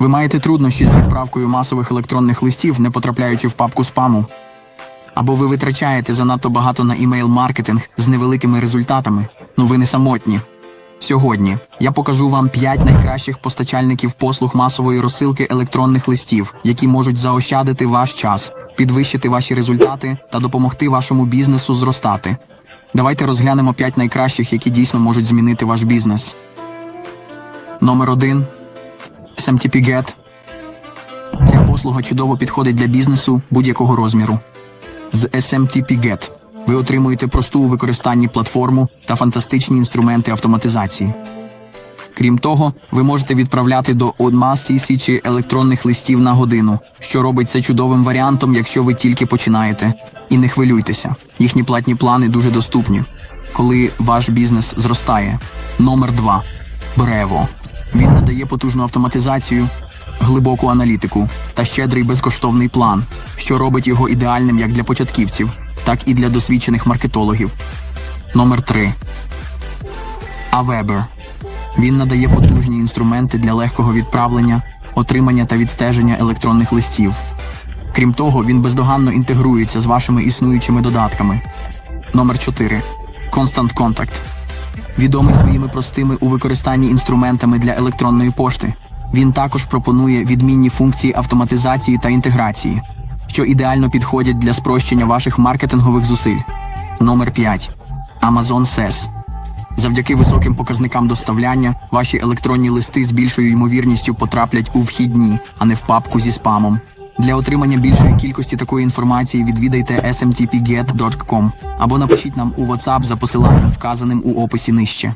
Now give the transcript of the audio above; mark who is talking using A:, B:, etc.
A: Ви маєте труднощі з відправкою масових електронних листів, не потрапляючи в папку спаму. Або ви витрачаєте занадто багато на імейл-маркетинг з невеликими результатами. Ну ви не самотні. Сьогодні я покажу вам 5 найкращих постачальників послуг масової розсилки електронних листів, які можуть заощадити ваш час, підвищити ваші результати та допомогти вашому бізнесу зростати. Давайте розглянемо 5 найкращих, які дійсно можуть змінити ваш бізнес. Номер 1 SMTP Get. Ця послуга чудово підходить для бізнесу будь-якого розміру. З SMTP Get ви отримуєте просту у використанні платформу та фантастичні інструменти автоматизації. Крім того, ви можете відправляти до одна тисячі електронних листів на годину, що робить це чудовим варіантом, якщо ви тільки починаєте. І не хвилюйтеся, їхні платні плани дуже доступні, коли ваш бізнес зростає. Номер 2. Брево. Надає потужну автоматизацію, глибоку аналітику та щедрий безкоштовний план, що робить його ідеальним як для початківців, так і для досвідчених маркетологів. Номер 3. Aweber. Він надає потужні інструменти для легкого відправлення, отримання та відстеження електронних листів. Крім того, він бездоганно інтегрується з вашими існуючими додатками. Номер 4. Constant Contact. Відомий своїми простими у використанні інструментами для електронної пошти. Він також пропонує відмінні функції автоматизації та інтеграції, що ідеально підходять для спрощення ваших маркетингових зусиль. Номер 5. Amazon SES. Завдяки високим показникам доставляння ваші електронні листи з більшою ймовірністю потраплять у вхідні, а не в папку зі спамом. Для отримання більшої кількості такої інформації відвідайте smtpget.com або напишіть нам у WhatsApp за посиланням, вказаним у описі нижче.